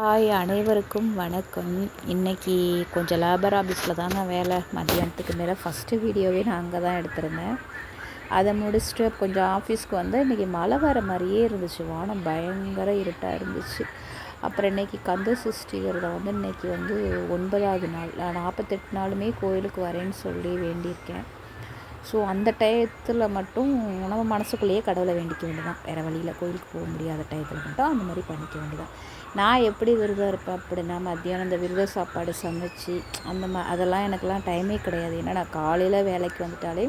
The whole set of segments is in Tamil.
ஹாய் அனைவருக்கும் வணக்கம். இன்றைக்கி கொஞ்சம் லேபர் ஆஃபீஸில் நான் வேலை. மதியானத்துக்கு மேலே ஃபஸ்ட்டு வீடியோவே நான் அங்கே தான் எடுத்திருந்தேன். அதை முடிச்சுட்டு கொஞ்சம் ஆஃபீஸ்க்கு வந்தால் இன்றைக்கி மழை வர மாதிரியே இருந்துச்சு. வானம் பயங்கர இருட்டாக இருந்துச்சு. அப்புறம் இன்றைக்கி கந்த சஷ்டி விரதம் வந்து இன்றைக்கி வந்து ஒன்பதாவது நாள் நான் நாற்பத்தெட்டு நாளுமே கோயிலுக்கு வரேன்னு சொல்லி வேண்டியிருக்கேன். ஸோ அந்த டயத்தில் மட்டும் நம்ம மனசுக்குள்ளேயே கடவுளை வேண்டிக்க வேண்டியதான் வேறு வழியில் கோயிலுக்கு போக முடியாத டயத்தில் மட்டும் அந்த மாதிரி பண்ணிக்க வேண்டியதான் நான் எப்படி விரதம் இருப்பேன் அப்படின்னா மத்தியானம் இந்த விரத சாப்பாடு சமைச்சு அந்த மா அதெல்லாம் எனக்கெல்லாம் டைமே கிடையாது. ஏன்னா நான் காலையில் வேலைக்கு வந்துட்டாலே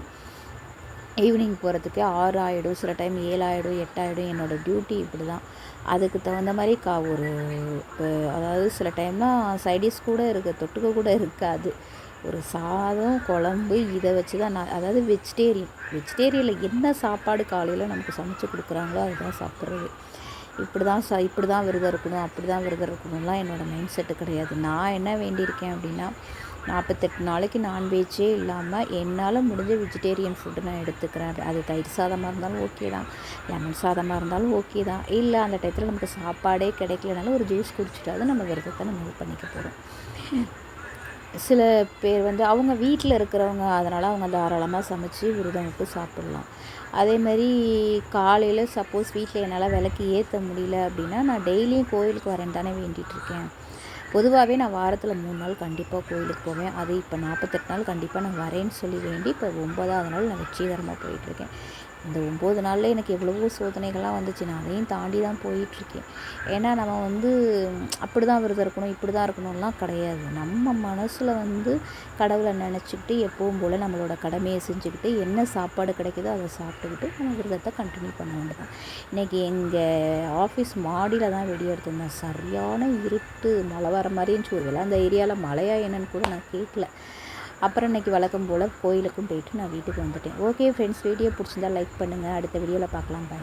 ஈவினிங் போகிறதுக்கு ஆறு ஆகிடும் சில டைம் ஏழு ஆகிடும் எட்டாயிடும். என்னோடய டியூட்டி இப்படி தான் அதுக்கு தகுந்த மாதிரி கா ஒரு இப்போ அதாவது சில டைம்லாம் சைடிஷ் கூட இருக்குது தொட்டுக்க கூட இருக்காது. ஒரு சாதம் குழம்பு இதை வச்சு தான் நான் அதாவது வெஜிடேரியன் வெஜிடேரியனில் என்ன சாப்பாடு காலையில் நமக்கு சமைச்சு கொடுக்குறாங்களோ அதுதான் சாப்பிட்றது. இப்படி தான் ச இப்படி தான் விரதம் இருக்கணும் அப்படி தான் விரதம் இருக்கணும்லாம் என்னோடய மைண்ட் செட்டு கிடையாது. நான் என்ன வேண்டியிருக்கேன் அப்படின்னா நாற்பத்தெட்டு நாளைக்கு நான்வெஜ்ஜே இல்லாமல் என்னால் முடிஞ்ச வெஜிடேரியன் ஃபுட்டு நான் எடுத்துக்கிறேன். அது தயிர் சாதமாக இருந்தாலும் ஓகே தான். லெமன் சாதமாக இருந்தாலும் ஓகே தான். இல்லை அந்த டயத்தில் நமக்கு சாப்பாடே கிடைக்கலனாலும் ஒரு ஜூஸ் குடிச்சிட்டாவது நம்ம விரதத்தை நம்ம இது பண்ணிக்க போகிறோம் சில பேர் வந்து அவங்க வீட்டில் இருக்கிறவங்க அதனால் அவங்க தாராளமாக சமைச்சு விரதம் விட்டு சாப்பிட்லாம். அதேமாதிரி காலையில் சப்போஸ் வீட்டில் என்னால் விளக்கு ஏற்ற முடியல அப்படின்னா நான் டெய்லியும் கோயிலுக்கு வரேன் தானே வேண்டிகிட்ருக்கேன் பொதுவாகவே நான் வாரத்தில் மூணு நாள் கண்டிப்பாக கோயிலுக்கு போவேன். அது இப்போ நாற்பத்தெட்டு நாள் கண்டிப்பாக நான் வரேன்னு சொல்லி வேண்டி இப்போ ஒன்பதாவது நாள் நான் வெற்றிகரமாக போயிட்டுருக்கேன் இந்த ஒம்பது நாளில் எனக்கு எவ்வளவோ சோதனைகள்லாம் வந்துச்சு. நான் அதையும் தாண்டி தான் போயிட்டுருக்கேன். ஏன்னா நம்ம வந்து அப்படி தான் விரதம் இருக்கணும் இப்படி தான் இருக்கணும்லாம் கிடையாது. நம்ம மனசில் வந்து கடவுளை நினச்சிக்கிட்டு எப்பவும் போல் நம்மளோட கடமையை செஞ்சுக்கிட்டு என்ன சாப்பாடு கிடைக்குதோ அதை சாப்பிட்டுக்கிட்டு நம்ம விரதத்தை கண்டினியூ பண்ண வேண்டியதான் இன்றைக்கி எங்கள் ஆஃபீஸ் மாடியில் தான் வெடி எடுத்திருந்தேன். சரியான இருட்டு மழை வர மாதிரி இருந்துச்சு ஒரு அந்த ஏரியாவில் மழையா என்னன்னு கூட நான் கேட்கல. அப்புறம் இன்றைக்கி வழக்கம் போல் கோயிலுக்கும் போயிட்டு நான் வீட்டுக்கு வந்துட்டேன். ஓகே ஃப்ரெண்ட்ஸ் வீடியோ பிடிச்சிருந்தா லைக் பண்ணுங்கள் அடுத்த வீடியோவில் பார்க்கலாம். பாய்